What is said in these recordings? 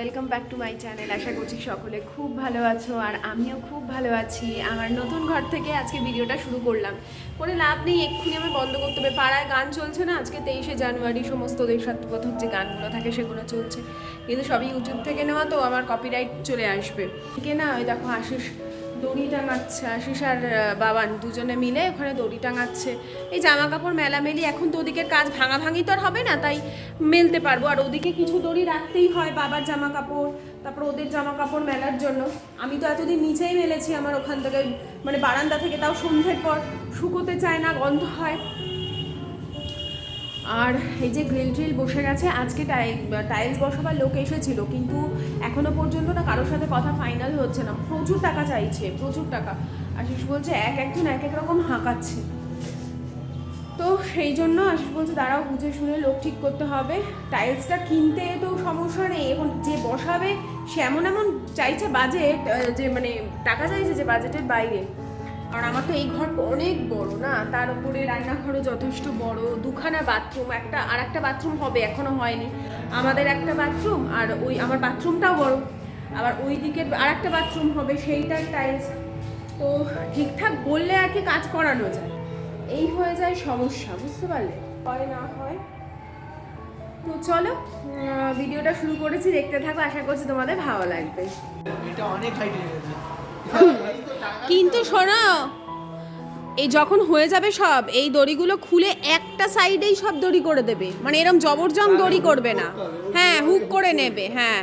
Welcome back to my channel আশা করছি সকলে খুব ভালো আছো আর আমিও খুব ভালো আছি। আমার নতুন ঘর থেকে আজকে ভিডিওটা শুরু করলাম। করে লাভ নেই, এক্ষুনি আমি বন্ধ করতে হবে। পাড়ায় গান চলছে না? আজকে তেইশে জানুয়ারি, সমস্ত দেশাত্মবোধক যে গানগুলো থাকে সেগুলো চলছে। কিন্তু সবই ইউটিউব থেকে নেওয়া, তো আমার কপিরাইট চলে আসবে। ঠিক না, ওই দেখো আশিস দড়ি টাঙাচ্ছে আশিস আর বাবান দুজনে মিলে ওখানে দড়ি টাঙাচ্ছে এই জামা কাপড় মেলামেলি, এখন তো ওদিকের কাজ ভাঙা ভাঙি তো আর হবে না, তাই মেলতে পারব। আর ওদিকে কিছু দড়ি রাখতেই হয় বাবার জামা কাপড় তারপর ওদের জামা কাপড় মেলার জন্য। আমি তো এতদিন নিচেই মেলেছি আমার ওখান থেকে মানে বারান্দা থেকে, তাও সন্ধ্যের পর। শুকোতে চায় না, গন্ধ হয়। আর এই যে গ্রিল ট্রিল বসে গেছে, আজকে টাইলস বসাবার লোক এসেছিল, কিন্তু এখনও পর্যন্ত না কারোর সাথে কথা ফাইনাল হচ্ছে না। প্রচুর টাকা চাইছে, প্রচুর টাকা। আশিস বলছে, এক একজন এক এক রকম হাঁকাচ্ছে। তো সেই জন্য আশিস বলছে, দাঁড়াও, বুঝে শুনে লোক ঠিক করতে হবে। টাইলসটা কিনতে তো সমস্যা নেই, এখন যে বসাবে, সে এমন এমন চাইছে বাজেট যে মানে টাকা চাইছে যে বাজেটের বাইরে। আর আমার তো এই ঘরটা অনেক বড়, না? তার উপরে রান্নাঘরও যথেষ্ট বড়, দুখানা বাথরুম একটা, আর একটা বাথরুম হবে, এখনও হয়নি। আমাদের একটা বাথরুম আর ওই, আমার বাথরুমটাও বড়। আবার ওই দিকের আর একটা বাথরুম হবে, সেইটার টাইলস তো ঠিকঠাক বললে আর কি কাজ করানো যায়। এই হয়ে যায় সমস্যা, বুঝতে পারলে? হয়, না হয়? তো চলো ভিডিওটা শুরু করেছি, দেখতে থাকো, আশা করছি তোমাদের ভালো লাগবে। এটা অনেক হাইট কিন্তু শোনো, এই যখন হয়ে যাবে সব, এই দড়িগুলো খুলে একটা সাইডেই সব দড়ি করে দেবে। মানে এরকম জবরজং দড়ি করবে না। হ্যাঁ হুক করে নেবে হ্যাঁ।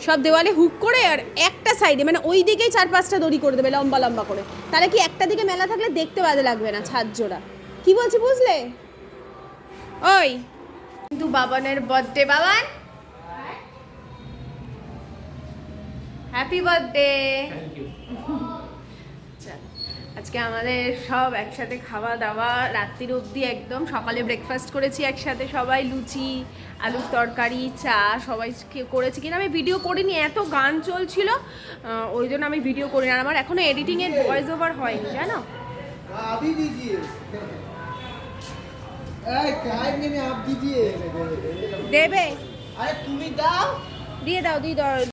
সব দেওয়ালে হুক করে আর একটা সাইডে মানে ওই দিকেই চার পাঁচটা দড়ি করে দেবে, লম্বা লম্বা করে। তাহলে কি একটা দিকে মেলা থাকলে দেখতে বাজে লাগবে না ছাদ জোড়া? কি বলছি বুঝলে? ওই। কিন্তু বাবানের বার্থডে বাবান। হ্যাপি আচ্ছা, বার্থডে আজকে আমাদের সব একসাথে খাওয়া দাওয়া রাত্রির অবধি একদম। সকালে ব্রেকফাস্ট করেছি একসাথে সবাই লুচি আলুর তরকারি চা সবাই করেছি কিন্তু আমি ভিডিও করিনি এত গান চলছিল ওই জন্য আমি ভিডিও করি না আমার এখনও এডিটিংয়ের ভয়েস ওভার হয়নি জানো? দেবে। দিয়ে দাও দিয়ে দাও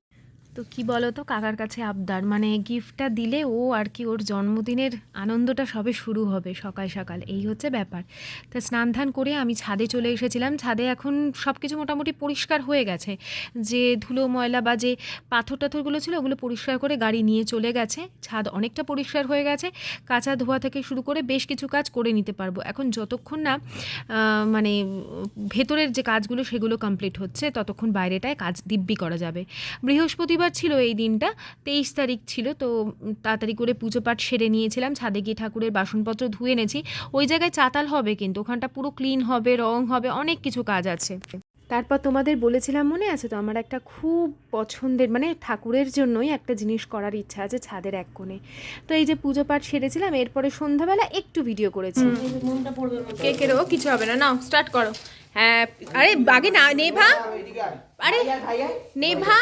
তো কি বলো তো কাকার কাছে আবদার। মানে গিফটটা দিলে ও আর কি ওর জন্মদিনের আনন্দটা সবে শুরু হবে সকাল সকাল। এই হচ্ছে ব্যাপার। তা স্নান ধান করে আমি ছাদে চলে এসেছিলাম। ছাদে এখন সব কিছু মোটামুটি পরিষ্কার হয়ে গেছে। যে ধুলো, ময়লা বা যে পাথর টাথরগুলো ছিল, ওগুলো পরিষ্কার করে গাড়ি নিয়ে চলে গেছে। ছাদ অনেকটা পরিষ্কার হয়ে গেছে। কাঁচা ধোয়া থেকে শুরু করে বেশ কিছু কাজ করে নিতে পারব। এখন যতক্ষণ না মানে ভেতরের যে কাজগুলো, সেগুলো কমপ্লিট হচ্ছে, ততক্ষণ বাইরেটায় কাজ দিব্যি করা যাবে। বৃহস্পতিবার ছিল এই দিনটা তেইশ তারিখ ছিল তো তাড়াতাড়ি করে পুজো পাঠ সেরে নিয়েছিলাম ছাদে গিয়ে ঠাকুরের বাসনপত্র ধুয়ে এনেছি। ওই জায়গায় চাতাল হবে কিন্তু ওখানটা পুরো ক্লিন হবে রং হবে অনেক কিছু কাজ আছে। তারপর তোমাদের বলেছিলাম মনে আছে তো আমার একটা খুব পছন্দের মানে ঠাকুরের জন্যই একটা জিনিস করার ইচ্ছা আছে ছাদের এক কোণে। তো এই যে পুজো পাঠ সেরেছিলাম এরপরে সন্ধ্যাবেলা একটু ভিডিও করেছি। কেকেরও কিছু হবে না নাও স্টার্ট করো। হ্যাঁ আরে আগে না নেভা? আরে নেভা?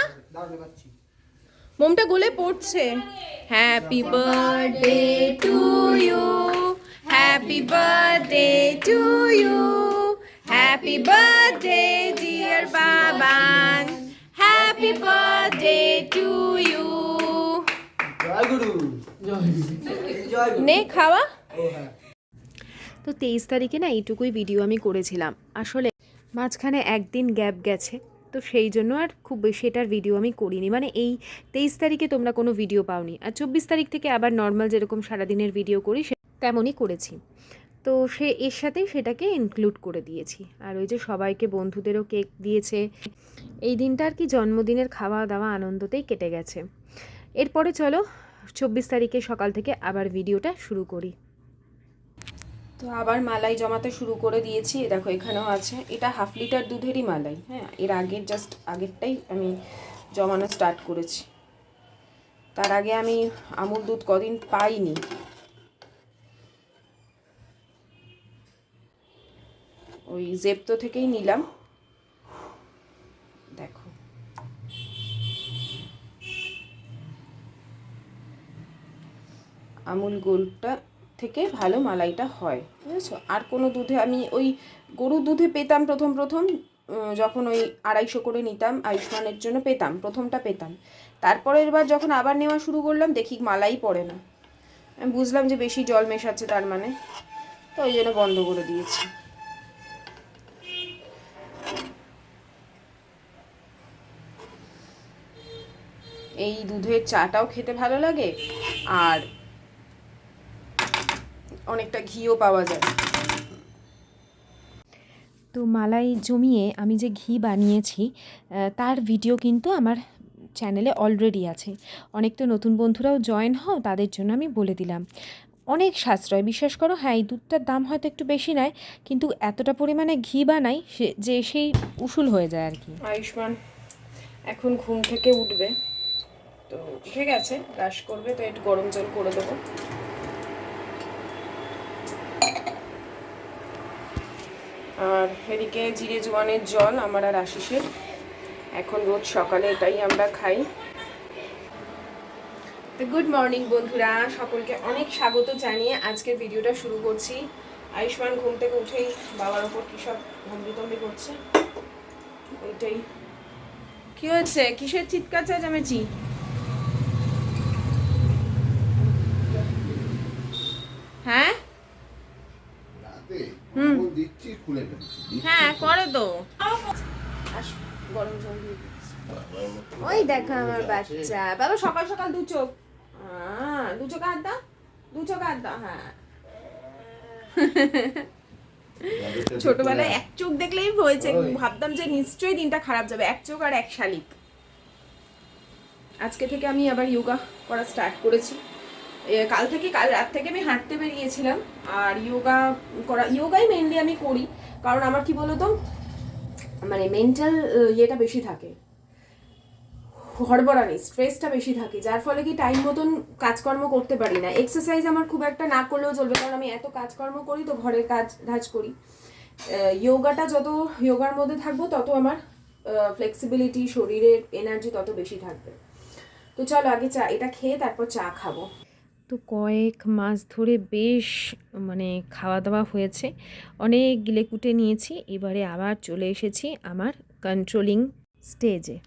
মোমটা গলে পড়ছে। Happy birthday to you happy birthday to you happy birthday dear Baban happy birthday to you নে খাওয়া। হ্যাঁ। তো তেইশ তারিখে না এইটুকুই ভিডিও আমি করেছিলাম। আসলে মাঝখানে একদিন গ্যাপ গেছে। তো সেই জন্য আর খুব বেশি এটার ভিডিও আমি করিনি। মানে এই তেইশ তারিখে তোমরা কোনো ভিডিও পাওনি। আর চব্বিশ তারিখ থেকে আবার নর্মাল যেরকম সারাদিনের ভিডিও করি তেমনই করেছি। তো সে, এর সাথেই সেটাকে ইনক্লুড করে দিয়েছি। আর ওই যে সবাইকে, বন্ধুদেরও কেক দিয়েছে। এই দিনটা আর কি জন্মদিনের খাওয়া দাওয়া আনন্দতেই কেটে গেছে। এরপরে চলো, চব্বিশ তারিখে সকাল থেকে আবার ভিডিওটা শুরু করি। তো আবার মালাই জমাতে শুরু করে দিয়েছি। দেখো, এখানেও আছে। এটা হাফ লিটার দুধেরই মালাই হ্যাঁ? এর আগের জাস্ট আগেরটাই আমি জমানো স্টার্ট করেছি। তার আগে আমি আমুল দুধ কদিন পাইনি। ওই জেপ্তো থেকেই নিলাম। দেখো। আমুল গোল্ডটা থেকে ভালো মালাইটা হয়। বুঝেছ? আর কোনো দুধে আমি ওই গরুর দুধে পেতাম প্রথম প্রথম যখন ওই আড়াইশো করে নিতাম, আয়ুষ্মানের জন্য পেতাম, প্রথমটা পেতাম। তারপরের বার যখন আবার নেওয়া শুরু করলাম, দেখি মালাই পড়ে না। আমি বুঝলাম যে বেশি জল মেশাচ্ছে তার মানে। তো ওই জন্য বন্ধ করে দিয়েছি। এই দুধের চাটাও খেতে ভালো লাগে, আর অনেকটা ঘিও পাওয়া যায়। তো মালাই জমিয়ে আমি যে ঘি বানিয়েছি তার ভিডিও কিন্তু আমার চ্যানেলে অলরেডি আছে। অনেক তো নতুন বন্ধুরাও জয়েন হও তাদের জন্য আমি বলে দিলাম। অনেক সাশ্রয় বিশ্বাস করো হ্যাঁ এই দুধটার দাম হয়তো একটু বেশি নেয় কিন্তু এতটা পরিমাণে ঘি বানাই সে যে সেই উসুল হয়ে যায় আর কি। আয়ুষ্মান এখন ঘুম থেকে উঠবে। তো উঠে গেছে ব্রাশ করবে তো একটু গরম জল করে দেবো। আর এদিকে জিরে জোয়ানের জল আমার আর আশিসের। এখন রোজ সকালে এটাই আমরা খাই। তো গুড মর্নিং বন্ধুরা, সকলকে অনেক স্বাগত জানিয়ে আজকের ভিডিওটা শুরু করছি। আয়ুষ্মান ঘুম থেকে উঠেই বাবার ওপর কী সব ঘম্বিতম্বি করছে? ওইটাই। কি হয়েছে? কিসের চিৎকার চেঁচামেচি? হ্যাঁ রাতে হুম। ও দিচ্ছি খুলে ফেলছি দিচ্ছি। হ্যাঁ করে তো। গরম জল দিয়ে ওই দেখো আমার বাচ্চা। বাবা সকাল সকাল দু চোখ। আহ, দু চোখ হাত দাও। দু চোখ হাত দাও হ্যাঁ। ছোটবেলায় এক চোখ দেখলেই হয়েছে। ভাবতাম যে নিশ্চয়ই দিনটা খারাপ যাবে এক চোখ আর এক শালিক। আজকে থেকে আমি আবার যোগা করা স্টার্ট করেছি। কাল থেকে, কাল রাত থেকে আমি হাঁটতে বেরিয়েছিলাম। আর ইয়োগা করা যোগাই মেনলি আমি করি। কারণ আমার কি বলতো মানে মেন্টাল ইয়েটা বেশি থাকে। হড়বড়ানি স্ট্রেসটা বেশি থাকে। যার ফলে কি টাইম মতন কাজকর্ম করতে পারি না। এক্সারসাইজ আমার খুব একটা না করলেও চলবে, কারণ আমি এত কাজকর্ম করি তো ঘরের কাজ, ধাজ করি। যোগাটা যত ইয়োগার মধ্যে থাকব, তত আমার ফ্লেক্সিবিলিটি শরীরের এনার্জি তত বেশি থাকবে। তো চলো আগে চা, এটা খেয়ে তারপর চা খাব। তো কয়েক মাস ধরে বেশ মানে খাওয়া দাওয়া হয়েছে। অনেক গিলে কুটে নিয়েছি, এবারে আবার চলে এসেছি আমার কন্ট্রোলিং স্টেজে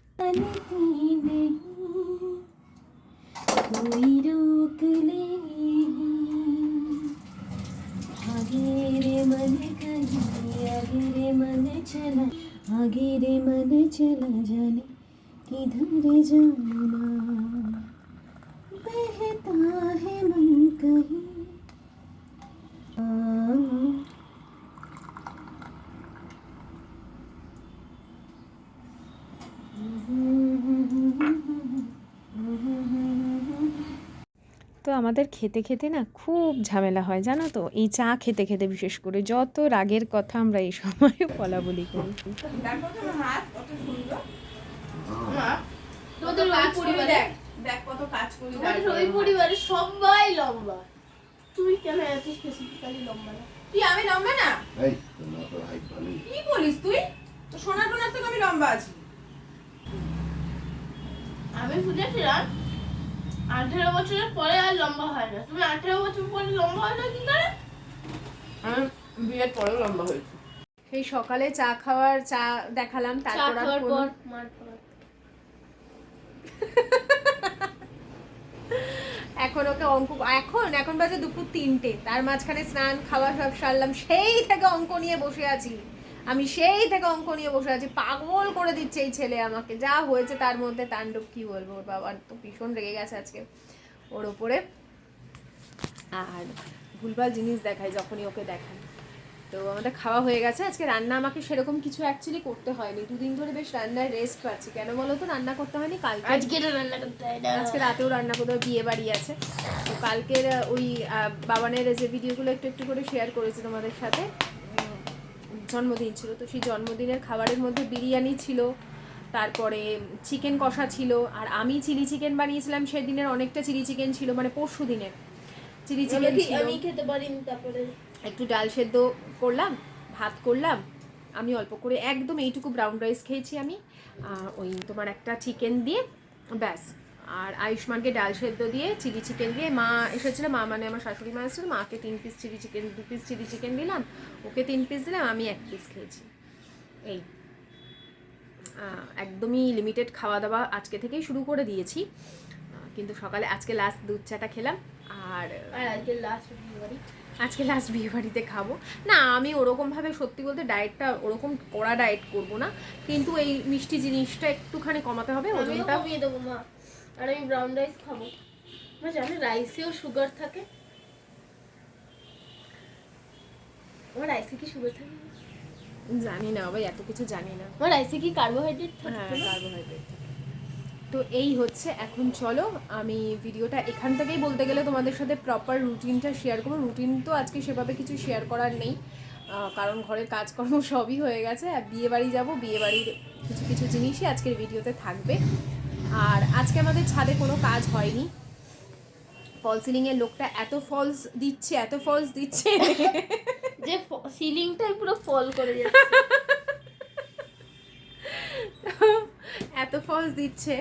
আগে রে মনে চলা জানে কি ধরে জানা बहता है मन कहीं आ, তো আমাদের খেতে খেতে না খুব ঝামেলা হয় জানো তো এই চা খেতে খেতে বিশেষ করে যত রাগের কথা আমরা এই সময় বলা বলি করি দেখো তোমার হাত কত সুন্দর তোদের ওই পরিবারে দেখ কত কাজ করি আমাদের ওই পরিবারে সবাই লম্বা। তুই কেন এত স্পেসিফিক্যালি লম্বা না? তুই আমি লম্বা না? এই তোমার তো হাইট ভালোই। কি বলিস তুই? তো সোনার টোনার থেকে আমি লম্বা আছি। আমি শুনেছিলাম আঠেরো বছরের পরে আর লম্বা হয় না। তুমি আঠেরো বছর পরে লম্বা হয় না কি করে? আমি বিয়ের পরেও লম্বা হয়েছি। সেই সকালে চা খাওয়ার চা দেখালাম তারপর পর মার খাওয়ার এখন ওকে অঙ্ক, এখন এখন বাজে দুপুর তিনটে। তার মাঝখানে স্নান, খাওয়া সব সারলাম, সেই থেকে অঙ্ক নিয়ে বসে আছি। আমি সেই থেকে অঙ্ক নিয়ে বসে আছি। পাগল করে দিচ্ছে এই ছেলে আমাকে। যা হয়েছে তার মধ্যে তাণ্ডব, কি বলব? ওর বাবার তো ভীষণ রেগে গেছে আজকে ওর ওপরে। আর ভুলভাল জিনিস দেখায়, যখনই ওকে দেখায়। তো আমাদের খাওয়া হয়ে গেছে। আজকে রান্না আমাকে সেরকম কিছু অ্যাকচুয়ালি করতে হয়নি। দুদিন ধরে বেশ রান্নায় রেস্ট পাচ্ছি। কেন বলো তো? রান্না করতে হয়নি কালকে আজকে রান্না করতে হয় আজকে রাতেও রান্না করতে বিয়ে বাড়ি আছে। তো কালকের ওই বাবানের যে ভিডিওগুলো একটু একটু করে শেয়ার করেছি তোমাদের সাথে। জন্মদিন ছিল। তো সেই জন্মদিনের খাবারের মধ্যে বিরিয়ানি ছিল তারপরে চিকেন কষা ছিল আর আমি চিলি চিকেন বানিয়েছিলাম সেদিনের অনেকটা চিলি চিকেন ছিল মানে পরশু দিনের চিলি চিকেন আমি খেতে পারিনি তারপরে। একটু ডাল সেদ্ধ করলাম, ভাত করলাম, আমি অল্প করে একদম এইটুকু ব্রাউন রাইস খেয়েছি আমি ওই তোমার একটা চিকেন দিয়ে, ব্যাস। আর আয়ুষ্মানকে ডাল সেদ্ধ দিয়ে চিলি চিকেন দিয়ে, মা এসেছিল, মা মানে আমার শাশুড়ি মা এসেছিল, মাকে তিন পিস চিলি চিকেন দু পিস চিলি চিকেন দিলাম, ওকে তিন পিস দিলাম, আমি এক পিস খেয়েছি। এই। একদমই লিমিটেড খাওয়া দাওয়া আজকে থেকেই শুরু করে দিয়েছি। কিন্তু সকালে আজকে লাস্ট দুধ চাটা খেলাম, আর আজকে লাস্ট আজকে লাস্ট বিয়ে বাড়িতে খাব। না আমি ওরকমভাবে সত্যি বলতে ডায়েটটা ওরকম কড়া ডায়েট করব না কিন্তু এই মিষ্টি জিনিসটা একটুখানি কমাতে হবে ওজনটা কমিয়ে দেবো মা। আর আমি ব্রাউন রাইস খাব। মা জানো রাইসেও সুগার থাকে। আমার রাইসে কি সুগার থাকে? জানি না ভাই এত কিছু জানি না। আমার রাইসে কি কার্বোহাইড্রেট হ্যাঁ থাকে না? কার্বোহাইড্রেট তো এই হচ্ছে এখন চলো আমি ভিডিওটা এখান থেকেই বলতে গেলে তোমাদের সাথে প্রপার রুটিনটা শেয়ার করব। রুটিন তো আজকে সেভাবে কিছু শেয়ার করার নেই। কারণ ঘরের কাজকর্ম সবই হয়ে গেছে। আর বিয়ে বাড়ি যাব বিয়ে বাড়ির কিছু কিছু জিনিসই আজকের ভিডিওতে থাকবে। আর আজকে আমাদের ছাদে কোনো কাজ হয়নি। ফল সিলিংয়ের লোকটা এত ফলস দিচ্ছে এত ফলস দিচ্ছে। যে সিলিংটাই পুরো ফল করে যাচ্ছে। এত ফলস দিচ্ছে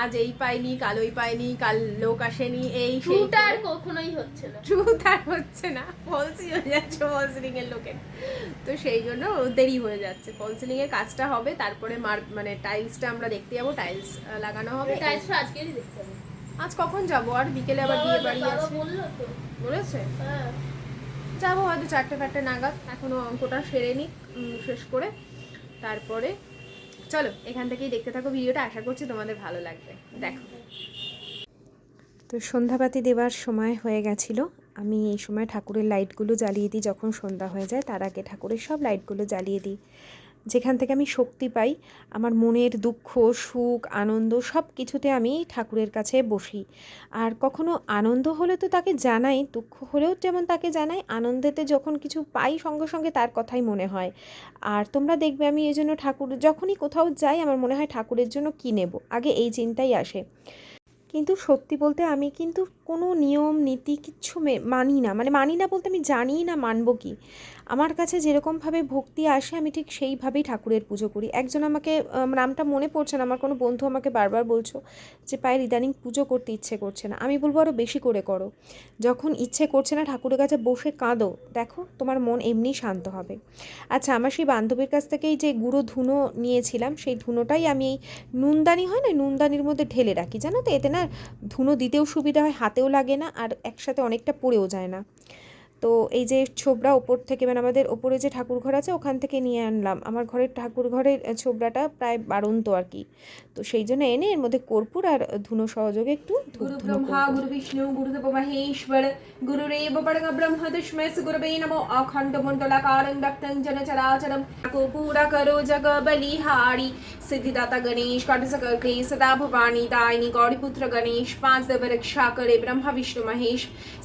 আজ এই পাইনি কাল ওই পাইনি কাল লোক আসেনি এই ট্রুটা আর কখনোই হচ্ছে না। ট্রুথ আর হচ্ছে না ফলসই হয়ে যাচ্ছে ফল সিলিং এর লোকের তো সেই জন্য দেরি হয়ে যাচ্ছে। ফল সিলিং এর কাজটা হবে তারপরে মার মানে টাইলসটা আমরা দেখতে যাব টাইলস লাগানো হবে। টাইলসটা আজকেরই দেখতে হবে। আজ কখন যাব? আর বিকেলে আবার বিয়ে বাড়ি আছে। বলেছে? হ্যাঁ। যাব হয়তো চারটে ফারটে নাগাদ। এখনও অঙ্কটা সেরে নিক শেষ করে। তারপরে চলো, এখান থেকেই দেখতে থাকো ভিডিওটা, আশা করছি তোমাদের ভালো লাগবে। দেখো। তো সন্ধ্যাবাতি দেওয়ার সময় হয়ে গেছিল। আমি এই সময় ঠাকুরের লাইটগুলো জ্বালিয়ে দিই, যখন সন্ধ্যা হয়ে যায়, তার আগে ঠাকুরের সব লাইটগুলো জ্বালিয়ে দিই। যেখান থেকে আমি শক্তি পাই, আমার মনের দুঃখ, সুখ, আনন্দ সব কিছুতে আমি ঠাকুরের কাছে বসি। আর কখনো আনন্দ হলে তো তাকে জানাই, দুঃখ হলেও যেমন তাকে জানাই, আনন্দেতে যখন কিছু পাই সঙ্গে সঙ্গে তার কথাই মনে হয়। আর তোমরা দেখবে আমি এই জন্য ঠাকুর, যখনই কোথাও যাই আমার মনে হয় ঠাকুরের জন্য কী নেব? আগে এই চিন্তাই আসে। কিন্তু সত্যি বলতে আমি কিন্তু কোনো নিয়ম, নীতি কিচ্ছু মানি না। মানে মানি না বলতে আমি জানিই না মানবো কি। আমার কাছে যেরকমভাবে ভক্তি আসে, আমি ঠিক সেইভাবেই ঠাকুরের পুজো করি। একজন আমাকে নামটা মনে পড়ছে না, আমার কোনো বন্ধু আমাকে বারবার বলছো যে, পায়ের ইদানিং পুজো করতে ইচ্ছে করছে না। আমি বলব আরও বেশি করে করো। যখন ইচ্ছে করছে না, ঠাকুরের কাছে বসে কাঁদো। দেখো, তোমার মন এমনি শান্ত হবে। আচ্ছা আমার সেই বান্ধবীর কাছ থেকেই যে গুঁড়ো ধুনো নিয়েছিলাম, সেই ধুনোটাই আমি এই নুনদানি হয় না, নুনদানির মধ্যে ঢেলে রাখি। জানো তো, এতে না ধুনো দিতেও সুবিধা হয়, হাতেও লাগে না, আর একসাথে অনেকটা পড়েও যায় না। তো এই যে ছোবড়া ওপর থেকে মানে আমাদের ওপরে যে ঠাকুর ঘর আছে ওখান থেকে নিয়ে আনলাম। আমার ঘরের ঠাকুর ঘরের ছোবড়াটা প্রায় বাড়ন্ত আর কি। তো সেই জন্য এনে এর মধ্যে কর্পূর আর ধুনো সহযোগে একটু গুরু ব্রহ্মা গুরু বিষ্ণু গুরুদেব গুরু রেব পরম ব্রহ্ম তুষ্মে গুরবে নমো অখণ্ড মণ্ডলাকারং রক্তং জন করো জগ বলিহারি। সিদ্ধিদাতা গণেশ কটসকর ক্লে সদা ভবানী দায়নি গৌরীপুত্র গণেশ পাঁচ দেব রক্ষা করে ব্রহ্মা বিষ্ণু মহেশ।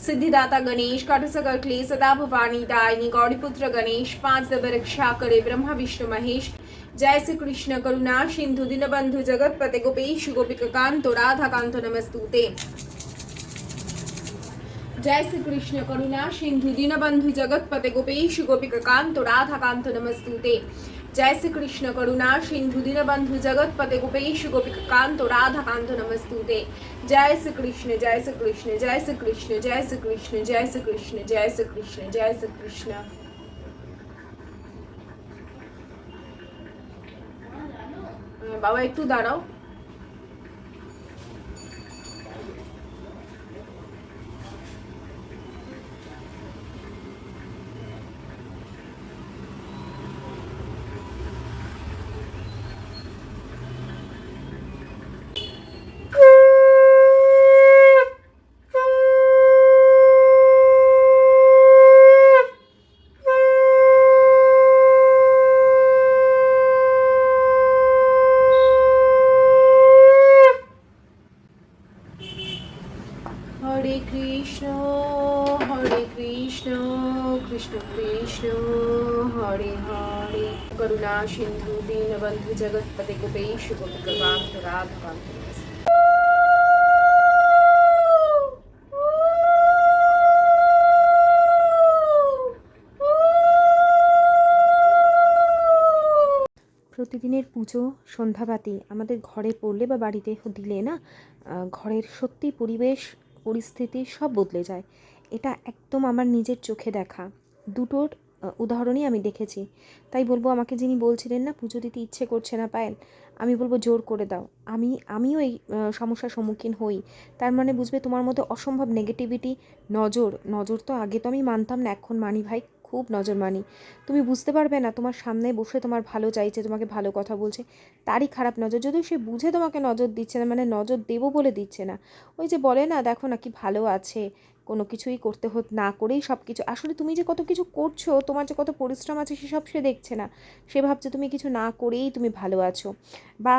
সিদ্ধিদাতা গণেশ কটসকর सिद्धिदाता गणेश कट सकल क्लेश सदा भवानी दायनी गौरी पुत्र गणेश पांच देव रक्षा करे ब्रह्मा विष्णु महेश जय श्री कृष्ण करुणा सिंधु दीनबंधु जगतपते गोपेश गोपिक कांतो राधा कांतो नमस्तुते जय श्री कृष्ण करुणा सिंधु दीनबंधु જય શ્રી કૃષ્ણ કરુણા સિંધુ દીનબંધુ જગતપતે ગોપેશ ગોપિકાંત રાધા કાંત નમસ્તુ તે જય શ્રી કૃષ્ણ જય શ્રી કૃષ્ણ જય શ્રી કૃષ્ણ જય શ્રી કૃષ્ણ જય શ્રી કૃષ્ણ જય શ્રી કૃષ્ણ જય શ્રી કૃષ્ણ বাবা একটু দাঁড়াও প্রতিদিনের পুজো, সন্ধ্যাবাতি আমাদের ঘরে পড়লে বা বাড়িতে দিলে না ঘরের সত্যি পরিবেশ, পরিস্থিতি সব বদলে যায়। এটা একদম আমার নিজের চোখে দেখা। দুটোর উদাহরণই আমি দেখেছি। তাই বলব, আমাকে যিনি বলছিলেন না, পুজো দিতে ইচ্ছে করছে না পায়েল, আমি বলব, জোর করে দাও। আমি, আমিও এই সমস্যার সম্মুখীন হই। তার মানে বুঝবে, তোমার মধ্যে অসম্ভব নেগেটিভিটি নজর। নজর তো আগে তো আমি মানতাম না, এখন মানি ভাই, খুব নজর মানি। তুমি বুঝতে পারবে না, তোমার সামনে বসে তোমার ভালো চাইছে, তোমাকে ভালো কথা বলছে, তারই খারাপ নজর। যদিও সে বুঝে তোমাকে নজর দিচ্ছে না মানে নজর দেবো বলে দিচ্ছে না। ওই যে বলে না, দেখো না কি ভালো আছে কোনো কিছুই করতে হত, না করেই সব কিছু আসলে তুমি যে কত কিছু করছ, তোমার যে কত পরিশ্রম আছে, সেসব সে দেখছে না। সে ভাবছে তুমি কিছু না করেই তুমি ভালো আছো। বা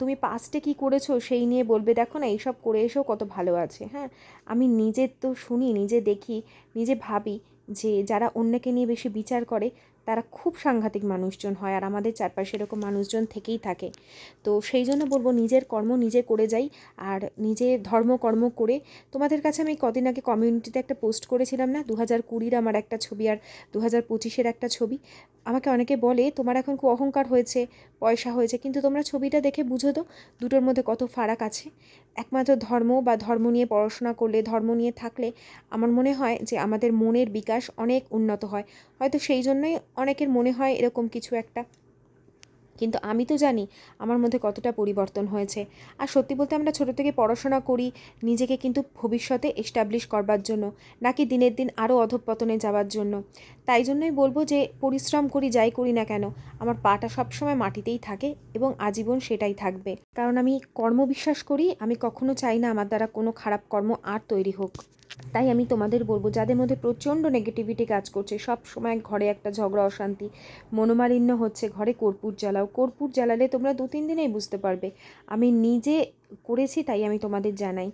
তুমি পাস্টে কী করেছ সেই নিয়ে বলবে, দেখো না, এইসব করে এসেও কত ভালো আছে। হ্যাঁ আমি নিজের তো শুনি, নিজে দেখি, নিজে ভাবি যে যারা অন্যকে নিয়ে বেশি বিচার করে তারা খুব সাংঘাতিক মানুষজন হয় আর আমাদের চারপাশে এরকম মানুষজন থেকেই থাকে। তো সেই জন্য বলব নিজের কর্ম নিজে করে যাই আর নিজে ধর্ম কর্ম করে। তোমাদের কাছে আমি কদিন আগে কমিউনিটিতে একটা পোস্ট করেছিলাম না? দু হাজার কুড়ির আমার একটা ছবি আর দু হাজার পঁচিশের একটা ছবি। আমাকে অনেকে বলে, তোমার এখন খুব অহংকার হয়েছে, পয়সা হয়েছে, কিন্তু তোমরা ছবিটা দেখে বুঝো তো, দুটোর মধ্যে কত ফারাক আছে? একমাত্র ধর্ম বা ধর্ম নিয়ে পড়াশোনা করলে, ধর্ম নিয়ে থাকলে আমার মনে হয় যে আমাদের মনের বিকাশ অনেক উন্নত হয়। হয়তো সেই জন্যই অনেকের মনে হয় এরকম কিছু একটা। কিন্তু আমি তো জানি আমার মধ্যে কতটা পরিবর্তন হয়েছে। আর সত্যি বলতে আমরা ছোটো থেকে পড়াশোনা করি, নিজেকে কিন্তু ভবিষ্যতে এস্টাবলিশ করবার জন্য, নাকি দিনের দিন আরও অধঃপতনে যাওয়ার জন্য। তাই জন্যই বলব যে, পরিশ্রম করি যাই করি না কেন, আমার পাটা সবসময় মাটিতেই থাকে এবং আজীবন সেটাই থাকবে। কারণ আমি কর্ম বিশ্বাস করি, আমি কখনো চাই না আমার দ্বারা কোনো খারাপ কর্ম আর তৈরি হোক। তাই আমি তোমাদের বলব, যাদের মধ্যে প্রচণ্ড নেগেটিভিটি কাজ করছে সব সময় ঘরে একটা ঝগড়া, অশান্তি, মনোমালিন্য হচ্ছে, ঘরে কর্পূর জ্বালাও। কর্পূর জ্বালালে তোমরা দু তিন দিনেই বুঝতে পারবে। আমি নিজে করেছি তাই আমি তোমাদের জানাই।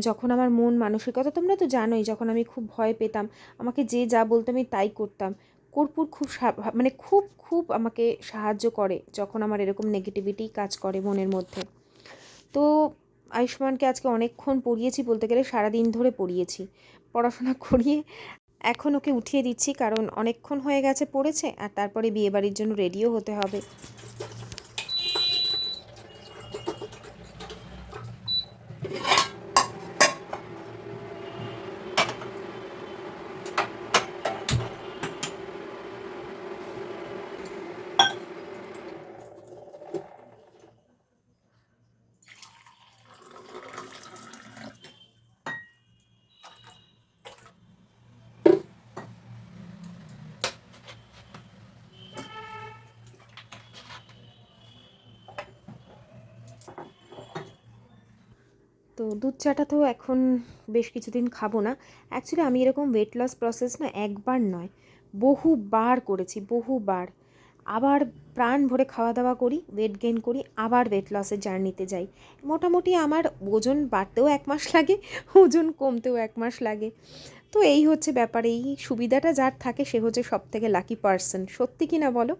যখন আমার মন মানসিকতা, তোমরা তো জানোই, যখন আমি খুব ভয় পেতাম, আমাকে যে যা বলতো আমি তাই করতাম। কর্পূর খুব মানে খুব খুব আমাকে সাহায্য করে যখন আমার এরকম নেগেটিভিটি কাজ করে মনের মধ্যে। তো আয়ুষ্মানকে আজকে অনেকক্ষণ পড়িয়েছি বলতে গেলে সারাদিন ধরে পড়িয়েছি। পড়াশোনা করিয়ে এখন ওকে উঠিয়ে দিচ্ছি, কারণ অনেকক্ষণ হয়ে গেছে পড়েছে, আর তারপরে বিয়েবাড়ির জন্য রেডিও হতে হবে। তো দুধ চাটা তো এখন বেশ কিছুদিন খাব না। অ্যাকচুয়ালি আমি এরকম ওয়েট লস প্রসেস না একবার নয়, বহুবার করেছি, বহুবার। আবার প্রাণ ভরে খাওয়া দাওয়া করি ওয়েট গেইন করি, আবার ওয়েট লসের জার্নিতে যাই। মোটামুটি আমার ওজন বাড়তেও এক মাস লাগে, ওজন কমতেও এক মাস লাগে। তো এই হচ্ছে ব্যাপার, এই সুবিধাটা যার থাকে সে হচ্ছে সব থেকে লাকি পার্সন সত্যি কি না বলো?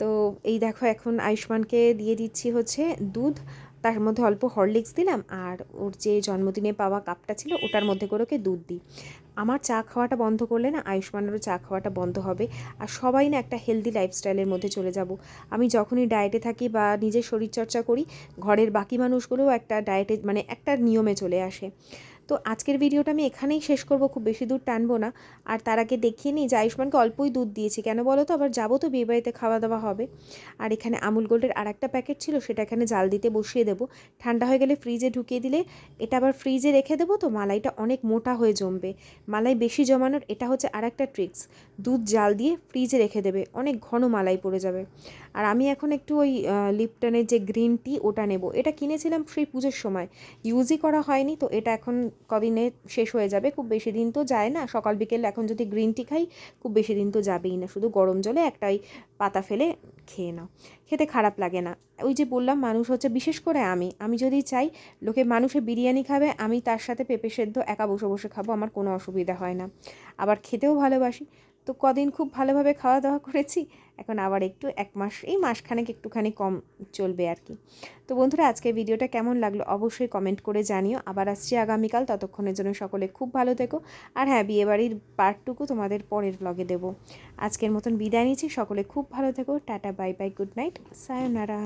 তো এই দেখো এখন আয়ুষ্মানকে দিয়ে দিচ্ছি হচ্ছে দুধ তার মধ্যে অল্প হরলিক্স দিলাম আর ওর যে জন্মদিনে পাওয়া কাপটা ছিল ওটার মধ্যে করে ওকে দুধ দিই। আমার চা খাওয়াটা বন্ধ করলে না আয়ুষ্মানেরও চা খাওয়াটা বন্ধ হবে আর সবাই না একটা হেলদি লাইফস্টাইলের মধ্যে চলে যাব। আমি যখনই ডায়েটে থাকি বা নিজের শরীরচর্চা করি, ঘরের বাকি মানুষগুলোও একটা ডায়েটে মানে একটা নিয়মে চলে আসে। তো আজকের ভিডিওটা আমি এখানেই শেষ করব, খুব বেশি দূর টানবো না। আর তার আগে দেখিয়ে নিই, যে আয়ুষ্মানকে অল্পই দুধ দিয়েছি। কেন বলো তো? আবার যাব তো বিয়েবাড়িতে খাওয়া দাওয়া হবে। আর এখানে আমুল গোল্ডের আর একটা প্যাকেট ছিল, সেটা এখানে জাল দিতে বসিয়ে দেবো। ঠান্ডা হয়ে গেলে ফ্রিজে ঢুকিয়ে দিলে এটা আবার ফ্রিজে রেখে দেবো তো, মালাইটা অনেক মোটা হয়ে জমবে। মালাই বেশি জমানোর, এটা হচ্ছে আর একটা ট্রিক্স দুধ জাল দিয়ে ফ্রিজে রেখে দেবে, অনেক ঘন মালাই পড়ে যাবে। আর আমি এখন একটু ওই লিপটনের যে গ্রিন টি ওটা নেব। এটা কিনেছিলাম সেই পুজোর সময়। ইউজই করা হয়নি, তো এটা এখন কদিনে শেষ হয়ে যাবে, খুব বেশি দিন তো যায় না। সকাল, বিকেল এখন যদি গ্রিন টি খাই, খুব বেশি দিন তো যাবেই না। শুধু গরম জলে একটাই পাতা ফেলে খেয়ে নাও। খেতে খারাপ লাগে না। ওই যে বললাম, মানুষ হচ্ছে, বিশেষ করে আমি আমি যদি চাই, লোকে মানুষে বিরিয়ানি খাবে, আমি তার সাথে পেঁপে সেদ্ধ একা বসে বসে খাব, আমার কোনো অসুবিধা হয় না। আবার খেতেও ভালোবাসি তো কদিন খুব ভালোভাবে খাওয়া দাওয়া করেছি, এখন আবার একটু এক মাস, এই মাসখানেক একটুখানি কম চলবে আর কি। তো বন্ধুরা, আজকের ভিডিওটা কেমন লাগল অবশ্যই কমেন্ট করে জানিও। আবার আসছি আগামীকাল, ততক্ষণের জন্য সকলে খুব ভালো থেকো। আর হ্যাঁ বিয়েবাড়ির পার্টটুকু তোমাদের পরের ব্লগে দেবো। আজকের মতন বিদায় নিচ্ছি, সকলে খুব ভালো থেকো। Tata bye bye good night সায়োনারা